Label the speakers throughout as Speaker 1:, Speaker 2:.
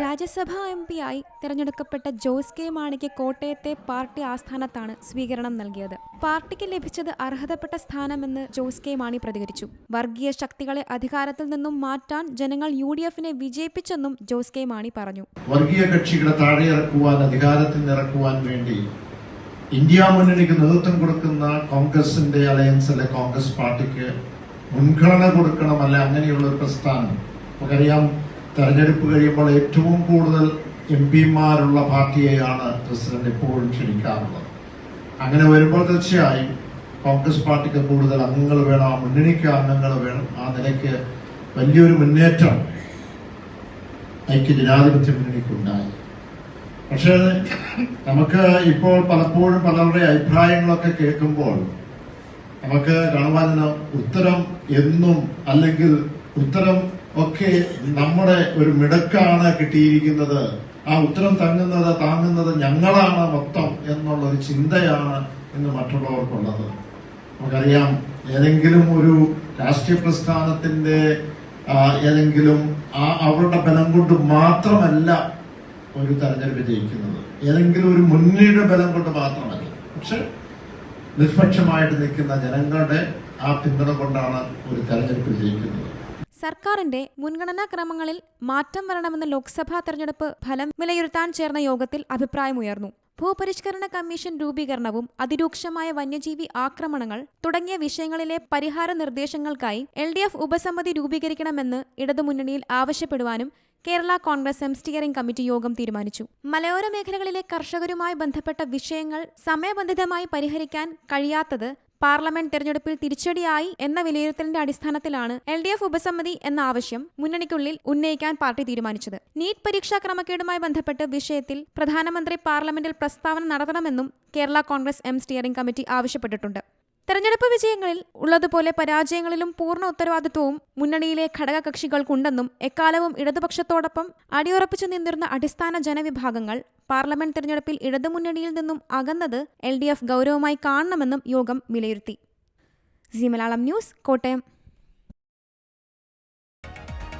Speaker 1: രാജ്യസഭാ M ആയി തിരഞ്ഞെടുക്കപ്പെട്ട Jose K മാണിക്ക് കോട്ടയത്തെ പാർട്ടി ആസ്ഥാനത്താണ് സ്വീകരണം നൽകിയത്. പാർട്ടിക്ക് ലഭിച്ചത് അർഹതപ്പെട്ട സ്ഥാനമെന്ന് ജോസ് കെ മാണി പ്രതികരിച്ചു. വർഗീയ ശക്തികളെ അധികാരത്തിൽ നിന്നും മാറ്റാൻ ജനങ്ങൾ യു ഡി എഫിനെ വിജയിപ്പിച്ചെന്നും ജോസ് കെ മാണി പറഞ്ഞു.
Speaker 2: വർഗീയ കക്ഷികളെ താഴെ ഇറക്കുവാൻ അധികാരത്തിൽ ഇറക്കുവാൻ വേണ്ടി ഇന്ത്യ മുന്നണിക്ക് നേതൃത്വം കൊടുക്കുന്ന കോൺഗ്രസിന്റെ അലയൻസ് അല്ലെ കോൺഗ്രസ് പാർട്ടിക്ക് മുൻഗണന കൊടുക്കണം അല്ലെ അങ്ങനെയുള്ള ഒരു പ്രസ്ഥാനം. നമുക്കറിയാം തെരഞ്ഞെടുപ്പ് കഴിയുമ്പോൾ ഏറ്റവും കൂടുതൽ എം പിമാരുള്ള പാർട്ടിയെയാണ് പ്രസിഡന്റ് എപ്പോഴും ക്ഷണിക്കാറുള്ളത്. അങ്ങനെ വരുമ്പോൾ തീർച്ചയായും കോൺഗ്രസ് പാർട്ടിക്ക് കൂടുതൽ അംഗങ്ങൾ വേണം ആ മുന്നണിക്ക് അംഗങ്ങൾ വേണം ആ നിലയ്ക്ക് വലിയൊരു മുന്നേറ്റം ഐക്യ ജനാധിപത്യ മുന്നണിക്കുണ്ടായി. പക്ഷേ നമുക്ക് ഇപ്പോൾ പലപ്പോഴും പലരുടെ അഭിപ്രായങ്ങളൊക്കെ കേൾക്കുമ്പോൾ നമുക്ക് കാണുവാനും ഉത്തരം എന്നും അല്ലെങ്കിൽ ഉത്തരം ഒക്കെ നമ്മുടെ ഒരു മിടക്കാണ് കിട്ടിയിരിക്കുന്നത്. ആ ഉത്തരം തങ്ങുന്നത് താങ്ങുന്നത് ഞങ്ങളാണ് മൊത്തം എന്നുള്ള ഒരു ചിന്തയാണ് ഇന്ന് മറ്റുള്ളവർക്കുള്ളത്. നമുക്കറിയാം ഏതെങ്കിലും ഒരു രാഷ്ട്രീയ പ്രസ്ഥാനത്തിന്റെ ഏതെങ്കിലും ആ അവരുടെ ബലം കൊണ്ട് മാത്രമല്ല ഒരു തെരഞ്ഞെടുപ്പ് ജയിക്കുന്നത്. ഏതെങ്കിലും ഒരു മുന്നണിയുടെ ബലം കൊണ്ട് മാത്രമല്ല. പക്ഷെ നിഷ്പക്ഷമായിട്ട് നിൽക്കുന്ന ജനങ്ങളുടെ ആ പിന്തുണ കൊണ്ടാണ് ഒരു തെരഞ്ഞെടുപ്പ് ജയിക്കുന്നത്.
Speaker 1: സർക്കാരിന്റെ മുൻഗണനാ ക്രമങ്ങളിൽ മാറ്റം വരണമെന്ന ലോക്സഭാ തെരഞ്ഞെടുപ്പ് ഫലം വിലയിരുത്താൻ ചേർന്ന യോഗത്തിൽ അഭിപ്രായമുയർന്നു. ഭൂപരിഷ്കരണ കമ്മീഷൻ രൂപീകരണവും അതിരൂക്ഷമായ വന്യജീവി ആക്രമണങ്ങൾ തുടങ്ങിയ വിഷയങ്ങളിലെ പരിഹാര നിർദ്ദേശങ്ങൾക്കായി എൽ ഡി എഫ് ഉപസമിതി രൂപീകരിക്കണമെന്ന് ഇടതുമുന്നണിയിൽ ആവശ്യപ്പെടുവാനും Kerala Congress M steering committee യോഗം തീരുമാനിച്ചു. മലയോര മേഖലകളിലെ കർഷകരുമായി ബന്ധപ്പെട്ട വിഷയങ്ങൾ സമയബന്ധിതമായി പരിഹരിക്കാൻ കഴിയാത്തത് പാർലമെന്റ് തെരഞ്ഞെടുപ്പിൽ തിരിച്ചടിയായി എന്ന വിലയിരുത്തലിന്റെ അടിസ്ഥാനത്തിലാണ് എൽ ഡി എഫ് ഉപസമിതി എന്ന ആവശ്യം മുന്നണിക്കുള്ളിൽ ഉന്നയിക്കാൻ പാർട്ടി തീരുമാനിച്ചത്. നീറ്റ് പരീക്ഷാ ക്രമക്കേടുമായി ബന്ധപ്പെട്ട് വിഷയത്തിൽ പ്രധാനമന്ത്രി പാർലമെന്റിൽ പ്രസ്താവന നടത്തണമെന്നും Kerala Congress M steering committee ആവശ്യപ്പെട്ടിട്ടുണ്ട്. തെരഞ്ഞെടുപ്പ് വിജയങ്ങളിൽ ഉള്ളതുപോലെ പരാജയങ്ങളിലും പൂർണ ഉത്തരവാദിത്വവും മുന്നണിയിലെ ഘടകകക്ഷികൾക്കുണ്ടെന്നും എക്കാലവും ഇടതുപക്ഷത്തോടൊപ്പം അടിയുറപ്പിച്ചു നിന്നിരുന്ന അടിസ്ഥാന ജനവിഭാഗങ്ങൾ പാർലമെന്റ് തെരഞ്ഞെടുപ്പിൽ ഇടതുമുന്നണിയിൽ നിന്നും അകന്നത് എൽ ഡി എഫ് ഗൗരവമായി കാണണമെന്നും യോഗം വിലയിരുത്തി. C Malayalam news Kottayam.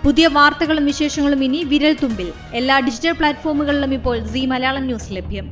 Speaker 3: പുതിയ വാർത്തകളും വിശേഷങ്ങളും ഇനി വിരൽ തുമ്പിൽ എല്ലാ ഡിജിറ്റൽ പ്ലാറ്റ്ഫോമുകളിലും ഇപ്പോൾ സി മലയാളം ന്യൂസ് ലഭ്യം.